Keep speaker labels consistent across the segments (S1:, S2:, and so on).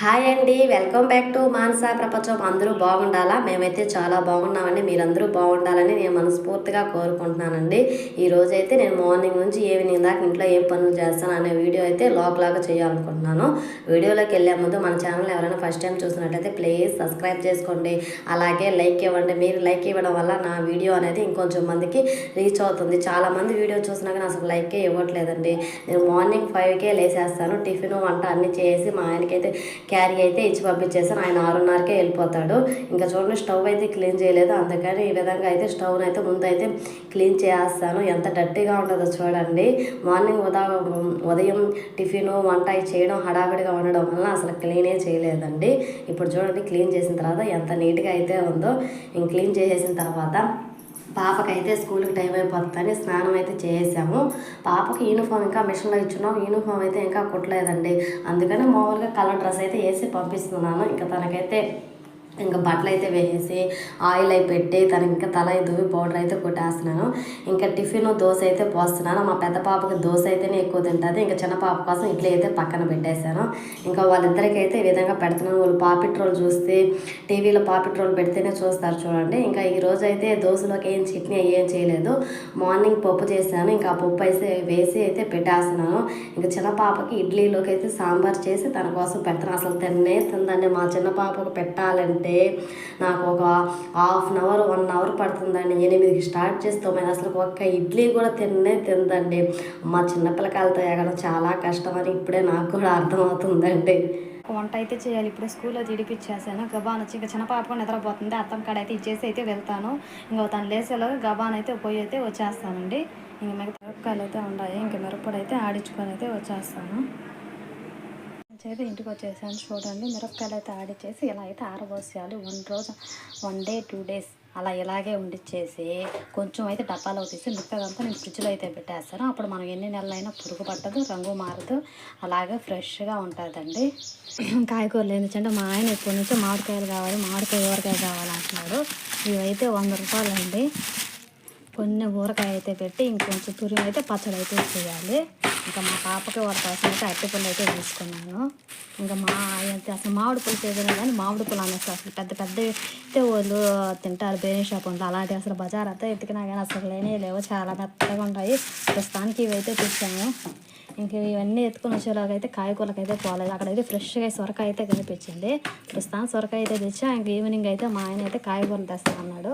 S1: Hi అండి. Welcome back to Manasa ప్రపంచం. అందరూ బాగుండాలా? మేమైతే చాలా బాగున్నామండి. మీరందరూ బాగుండాలని నేను మనస్ఫూర్తిగా కోరుకుంటున్నానండి. ఈ రోజైతే నేను మార్నింగ్ నుంచి ఈవినింగ్ దాకా ఇంట్లో ఏం పనులు చేస్తాను అనే వీడియో అయితే లాగ్ లాగా చేయాలనుకుంటున్నాను. వీడియోలోకి వెళ్ళే ముందు మన ఛానల్ ఎవరైనా ఫస్ట్ టైం చూసినట్లయితే ప్లీజ్ సబ్స్క్రైబ్ చేసుకోండి. అలాగే లైక్ ఇవ్వండి. మీరు లైక్ ఇవ్వడం వల్ల నా వీడియో అనేది ఇంకొంచెం మందికి రీచ్ అవుతుంది. చాలా మంది వీడియో చూసినా కానీ అసలు లైకే ఇవ్వట్లేదండి. నేను మార్నింగ్ ఫైవ్కే లేసేస్తాను. టిఫిన్ వంట అన్నీ చేసి మా ఆయనకైతే క్యారీ అయితే ఇచ్చి పంపించేసాను ఆయన ఆరున్నరకే వెళ్ళిపోతాడు. ఇంకా చూడండి స్టవ్ అయితే క్లీన్ చేయలేదు. అందుకని ఈ విధంగా అయితే స్టవ్ని అయితే ముందు అయితే క్లీన్ చేస్తాను ఎంత డర్టీగా ఉంటుందో చూడండి. మార్నింగ్ ఉదా ఉదయం టిఫిన్ వంట అవి చేయడం హడావిడిగా ఉండడం వల్ల అసలు క్లీనే చేయలేదండి. ఇప్పుడు చూడండి క్లీన్ చేసిన తర్వాత ఎంత నీట్గా అయితే ఉందో ఇంక క్లీన్ చేసేసిన తర్వాత పాపకైతే స్కూల్కి టైం అయిపోతుందని స్నానం అయితే చేసాము పాపకి యూనిఫామ్ ఇంకా మిషన్లో ఇచ్చున్నాం. యూనిఫామ్ అయితే ఇంకా కుట్టలేదండి. అందుకని మామూలుగా కలర్ డ్రెస్ అయితే వేసి పంపిస్తున్నాను. ఇంకా తనకైతే ఇంకా బట్టలు అయితే వేసేసి ఆయిల్ అయి పెట్టి తనకి ఇంకా తల దువ్వి పౌడర్ అయితే కొట్టేస్తున్నాను. ఇంకా టిఫిన్ దోశ అయితే పోస్తున్నాను. మా పెద్ద పాపకి దోశ అయితేనే ఎక్కువ తింటుంది. ఇంకా చిన్న పాప కోసం ఇడ్లీ అయితే పక్కన పెట్టేశాను. ఇంకా వాళ్ళిద్దరికి అయితే ఈ విధంగా పెడుతున్నాను. వాళ్ళు పాపిట్రోల్ చూస్తే టీవీలో పాపిట్రోల్ పెడితేనే చూస్తారు చూడండి. ఇంకా ఈ రోజు అయితే దోశలోకి ఏం చట్నీ ఏం చేయలేదు. మార్నింగ్ పప్పు చేశాను. ఇంకా ఆ పప్పు అయితే వేసి అయితే పెట్టేస్తున్నాను. ఇంకా చిన్న పాపకి ఇడ్లీలోకి అయితే సాంబార్ చేసి తన కోసం పెడతాను. అసలు తిన్నే తిందండి మా చిన్న పాపకు పెట్టాలంటే. నాకు ఒక half an hour one hour పడుతుందండి. ఎనిమిదికి స్టార్ట్ చేస్తాం. తొమ్మిది అసలు ఒక్క ఇడ్లీ కూడా తిన్నే తిందండి మా చిన్నపిల్లకాయలతో ఎగడం చాలా కష్టం అని ఇప్పుడే నాకు కూడా అర్థమవుతుందండి.
S2: వంట అయితే చేయాలి. ఇప్పుడు స్కూల్లో తిడిపిచ్చేసాను గబాన్ వచ్చి ఇంకా చిన్న పాప కూడా నిద్రపోతుంది. అత్తం కాడ అయితే ఇచ్చేసి అయితే వెళ్తాను. ఇంకా తను లేసేలోగా గబాన్ అయితే పోయి అయితే వచ్చేస్తానండి. ఇంక మిగతా మిరపకాయలు అయితే ఉన్నాయి ఇంక మిరప్పొడి అయితే ఆడించుకొని అయితే వచ్చేస్తాను. అయితే ఇంటికి వచ్చేసాను. చూడండి మిరపకాయలు అయితే ఆడిచ్చేసి ఇలా అయితే ఆరబోసేయాలి. వన్ రోజు వన్ డే టూ డేస్ అలా ఇలాగే ఉండిచ్చేసి కొంచెం అయితే డబ్బాలో తీసి మిగతాదంతా నేను ఫ్రిడ్జ్లో అయితే పెట్టేస్తాను. అప్పుడు మనం ఎన్ని నెలలైనా పురుగు పట్టదు రంగు మారదు. అలాగే ఫ్రెష్గా ఉంటుందండి. కాయగూరలు ఏంటంటే మా ఆయన ఎప్పటి నుంచో మామిడికాయలు కావాలి మామిడికాయ ఊరకాయ కావాలంటున్నాడు ఇవైతే వంద రూపాయలు అండి కొన్ని ఊరకాయ అయితే పెట్టి ఇంకొంచెం తురిమి అయితే పచ్చడి అయితే చేయాలి. ఇంకా మా పాపకి వాళ్ళ కోసం అయితే అయితే తీసుకున్నాను. ఇంకా మా అయితే అసలు మామిడి పళ్ళు సీజన్ కానీ మామిడి పళ్ళు అనేసి అసలు పెద్ద పెద్ద అయితే వాళ్ళు తింటారు బేనీ షాప్ ఉంటుంది అలాంటి అసలు బజార్ అంతా ఎత్తికినా కానీ అసలు లేనే లేవు. చాలా మెత్తగా ఉంటాయి ప్రస్తుతానికి ఇవైతే తెచ్చాము. ఇంక ఇవన్నీ ఎత్తుకుని వచ్చేలాగా అయితే కాయగూరలకు అయితే పోలేదు. అక్కడైతే ఫ్రెష్గా సొరకాయ అయితే కనిపించింది. ప్రస్తుతానికి సొరకాయ అయితే తెచ్చా. ఇంక ఈవినింగ్ అయితే మా ఆయన అయితే కాయగూరలు తెస్తా అన్నాడు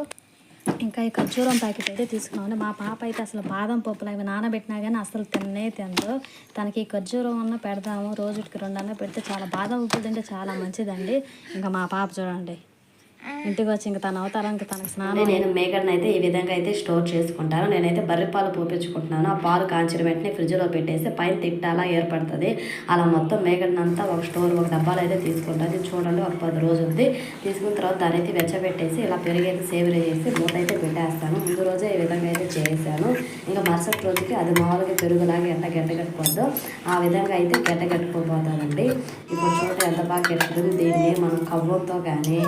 S2: ఇంకా ఈ ఖర్జూరం ప్యాకెట్ అయితే తీసుకున్నాను మా పాప అయితే అసలు బాదం పప్పులు అవి నానబెట్టినా కానీ అసలు తిన్నే తినదు. తనకి ఈ ఖర్జూరం అన్న పెడదాము రోజుకి రెండు అన్న పెడితే చాలా బాదం ఉప్పులు తింటే చాలా మంచిదండి. ఇంకా మా పాప చూడండి. ఇంటికి వచ్చి ఇంకా తన అవతారానికి తనకి స్నానం
S1: నేను మేకడ్ని అయితే ఈ విధంగా అయితే స్టోర్ చేసుకుంటాను. నేనైతే బర్రె పాలు పోపించుకుంటున్నాను ఆ పాలు కాంచిన వెంటనే ఫ్రిడ్జ్లో పెట్టేసి పైన తిట్టాలా ఏర్పడుతుంది. అలా మొత్తం మేకడ్ని ఒక స్టోర్ ఒక డబ్బాలు అయితే తీసుకుంటుంది చూడండి ఒక పది రోజులది. తీసుకున్న తర్వాత దాని అయితే వెచ్చబెట్టేసి ఇలా పెరుగు అయితే సేవరీ చేసి మూత అయితే పెట్టేస్తాను. ముందు రోజే ఈ విధంగా అయితే చేసాను. ఇంకా మరుసటి రోజుకి అది మామూలుగా పెరుగులాగా ఎంత గట్టగట్టుకోద్దో ఆ విధంగా అయితే గెట్టగట్టుకోబోతానండి ఇప్పుడు చూడండి ఎంత బాగా గెట్టుకుంది దీన్ని మనం కవ్వంతో కానీ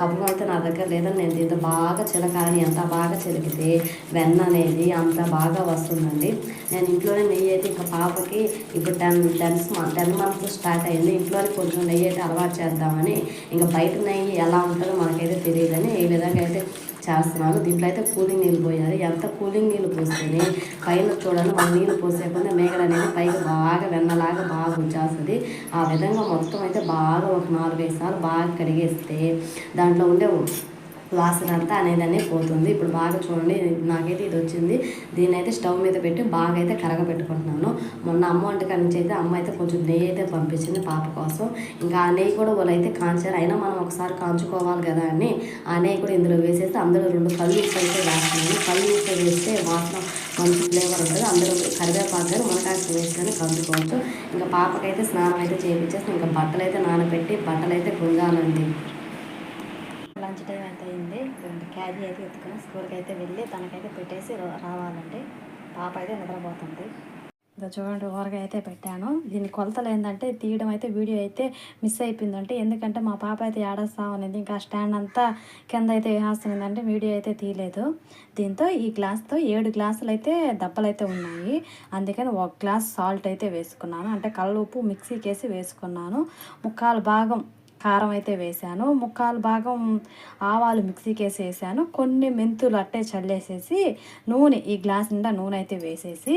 S1: కవ్వం అయితే నా దగ్గర లేదని నేను దీంతో బాగా చిలకాలని ఎంత బాగా చిలికితే వెన్న అనేది అంత బాగా వస్తుందండి. నేను ఇంట్లోనే నెయ్యి అయితే ఇంకా పాపకి ఇప్పుడు ten ten ten months start అయింది. ఇంట్లోనే కొంచెం నెయ్యి అయితే అలవాటు చేద్దామని ఇంకా బయట నెయ్యి ఎలా ఉంటుందో మనకైతే తెలియదని ఈ విధంగా అయితే చేస్తున్నాను. దీంట్లో అయితే కూలింగ్ నీళ్ళు పోయాలి. ఎంత కూలింగ్ నీళ్ళు పోస్తేనే పైన చూడండి మన నీళ్ళు పోసేకుండా మేకడ అనేది పైకి బాగా వెన్నలాగా బాగా ఉంచేస్తుంది. ఆ విధంగా మొత్తం అయితే బాగా ఒక నాలుగైదు సార్లు బాగా కడిగేస్తే దాంట్లో ఉండే వాసన అంతా అనేది అనేది పోతుంది. ఇప్పుడు బాగా చూడండి నాకైతే ఇది వచ్చింది. దీన్ని అయితే స్టవ్ మీద పెట్టి బాగా అయితే కరగబెట్టుకుంటున్నాను. మొన్న అమ్మ వంటకాల నుంచి అయితే అమ్మ అయితే కొంచెం నెయ్యి అయితే పంపించింది పాప కోసం. ఇంకా ఆ నెయ్యి కూడా వాళ్ళు అయితే కాంచారు. అయినా మనం ఒకసారి కాంచుకోవాలి కదా అని ఆ నెయ్యి కూడా ఇందులో వేసేస్తే అందులో రెండు కళ్ళు ఉప్పు అయితే వేస్తున్నాను. కళ్ళు ఉప్పు వేస్తే వాసన మంచి ఫ్లేవర్ ఉంటుంది. అందులో కరివేపాకు కానీ మునకాకు వేసి కానీ కంచుకోవచ్చు. ఇంకా పాపకైతే స్నానం అయితే చేయించేసి ఇంకా బట్టలు అయితే నానబెట్టి బట్టలు అయితే గుంజాలండి
S2: లంచ్ టైం అయితే అయింది రెండు క్యారీ అయితే ఎత్తుకొని స్కూల్కి అయితే వెళ్ళి తనకైతే పెట్టేసి రావాలండి. పాప అయితే నిద్రపోతుంది. ఇదో చూడండి ఊరగాయ అయితే పెట్టాను. దీని కొలతలు ఏంటంటే తీయడం అయితే వీడియో అయితే మిస్ అయిపోయిందంటే ఎందుకంటే మా పాప అయితే ఏడస్తా ఉన్నది ఇంకా స్టాండ్ అంతా కింద అయితే వేస్తుందంటే వీడియో అయితే తీయలేదు. దీంతో ఈ గ్లాస్తో ఏడు గ్లాసులు అయితే దెబ్బలు అయితే ఉన్నాయి. అందుకని ఒక గ్లాస్ సాల్ట్ అయితే వేసుకున్నాను. అంటే కళ్ళ ఉప్పు మిక్సీకి వేసి వేసుకున్నాను. ముక్కాలు భాగం కారం అయితే వేసాను. ముక్కాలు భాగం ఆవాలు మిక్సీకి వేసి వేసాను కొన్ని మెంతులు అట్టే చల్లేసేసి నూనె ఈ గ్లాస్ నిండా నూనె అయితే వేసేసి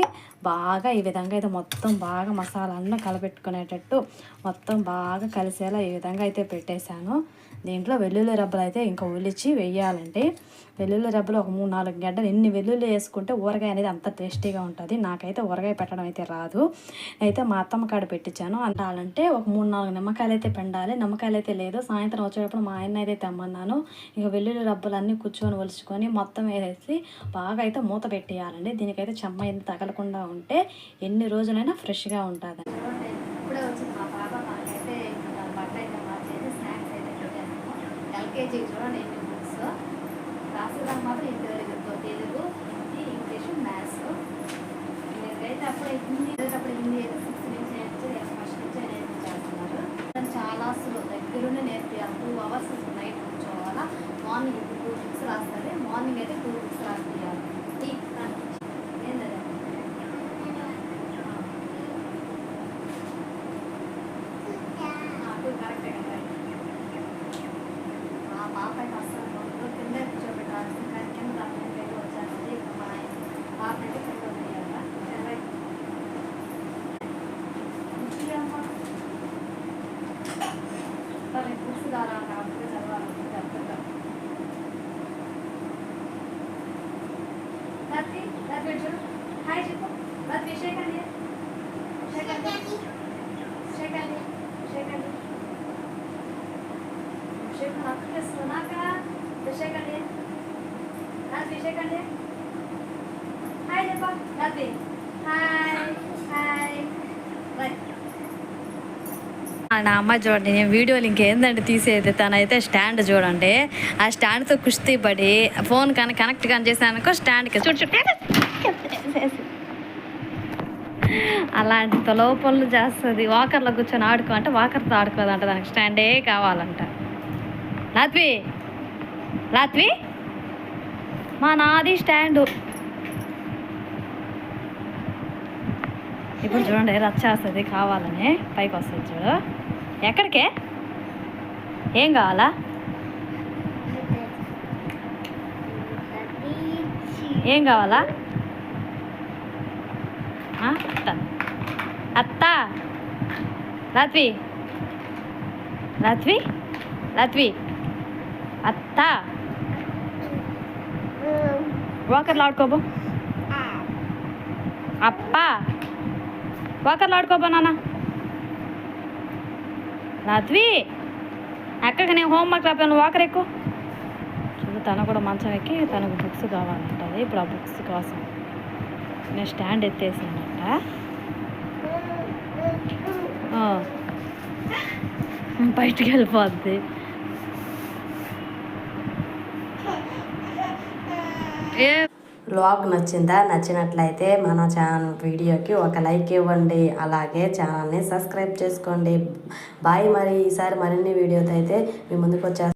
S2: బాగా ఈ విధంగా అయితే మొత్తం బాగా మసాలా కలపెట్టుకునేటట్టు మొత్తం బాగా కలిసేలా ఈ విధంగా అయితే పెట్టేశాను. దీంట్లో వెల్లుల్లి రబ్బలు అయితే ఇంకా ఒలిచి వేయాలండి వెల్లుల్లి రబ్బలు ఒక మూడు నాలుగు గడ్డలు ఎన్ని వెల్లుల్లి వేసుకుంటే ఊరగాయ అనేది అంత టేస్టీగా ఉంటుంది. నాకైతే ఊరగాయ పెట్టడం అయితే రాదు. అయితే మా అత్తమ్మ కాడ పెట్టించాను. అంటాలంటే ఒక మూడు నాలుగు నిమ్మకాయలు అయితే పెండాలి. నిమ్మకాయలు అయితే లేదు. సాయంత్రం వచ్చేటప్పుడు మా ఆయన అయితే తెమ్మన్నాను. ఇక వెల్లుల్లి రబ్బలు అన్నీ కూర్చొని ఒలుచుకొని మొత్తం వేసేసి బాగా అయితే మూత పెట్టేయాలండి. దీనికైతే చెమ్మ ఎంత తగలకుండా ఉంటే ఎన్ని రోజులైనా ఫ్రెష్గా ఉంటుంది ఇప్పుడే వచ్చింది మా పాప మనకైతే బట్టలు అయితే మార్చేసి స్నాక్స్ అయితే పెట్టాను ఎల్కేజీ చూడండి ఎన్ని బుక్స్ రాసేదానికి మాత్రం ఇంటి తెలుగు తెలుగు హిందీ ఇంగ్లీషు మ్యాథ్స్ మీకైతే అప్పుడు హిందీ అప్పుడు హిందీ అయితే సిక్స్త్ నుంచి నేర్పించి ఫస్ట్ నుంచి నేర్పించేస్తున్నారు దాన్ని చాలా అసలు దగ్గరుండి నేర్పియాలి టూ అవర్స్ నైట్ కూర్చోవాలా మార్నింగ్ టూ బుక్స్ రాస్తుంది మార్నింగ్ అయితే టూ బుక్స్ రాసియాలి టీ ఏంటది నాకు కరెక్టే కదా మా పాప అయితే అస్సలు బాగుందో కింద కూర్చోబెట్టాల్సి కానీ కింద అమ్మాయి అయితే వచ్చాను ఇక మా ఆయన పాప అయితే కింద ఉన్నాయట సరే బుక్స్ కావాలి కాబట్టి చదవాలి చెప్తా రాత్రి రాత్రి చూడు హాయ్ చెప్పు రాత్రి షేక్ అండి షేక్ అండి షేక్ అండి షేక్ అండి షేక్ నాకు చేస్తున్నాక షేక్ అండి చేయకండి హాయ్ చెప్పా. రాత్రి హాయ్ హాయ్ రైట్ నా అమ్మాయి చూడండి నేను వీడియోలు ఇంకేందండి తీసేది తనైతే స్టాండ్ చూడండి. ఆ స్టాండ్తో కుస్తీ పడి ఫోన్ కానీ కనెక్ట్ కానీ చేశానుకో స్టాండ్కి అలాంటి తొలవ పనులు చేస్తుంది. వాకర్లో కూర్చొని ఆడుకో అంటే వాకర్తో ఆడుకోదంట దానికి స్టాండే కావాలంట. లాత్వి లాత్వి మా నాది స్టాండు. ఇప్పుడు చూడండి రచ్చేస్తుంది కావాలని. పైకి వస్తుంది చూడు. ఎక్కడికే? ఏం కావాలా? ఏం కావాలా? అత్త. అత్త. రాత్వి రాత్వి రాత్వి అత్త. వాకర్లు ఆడుకోబో అప్ప వాకర్లు ఆడుకోబో నాన్న. రాత్వి అక్కకి నేను హోంవర్క్ రాపాను వాకర్ ఎక్కువ? చూడు తను కూడా మంచం ఎక్కి తనకు బుక్స్ కావాలంటది. ఇప్పుడు ఆ బుక్స్ కోసం నేను స్టాండ్ ఎత్తేసానంట బయటికి వెళ్ళిపోద్ది.
S1: బ్లాగ్ నచ్చిందా నచ్చినట్లయితే మన ఛానల్ వీడియోకి ఒక లైక్ ఇవ్వండి. అలాగే ఛానల్ని సబ్స్క్రైబ్ చేసుకోండి. బాయ్ మరి ఈసారి మరిన్ని వీడియోతో అయితే మీ ముందుకు వచ్చేస్తాను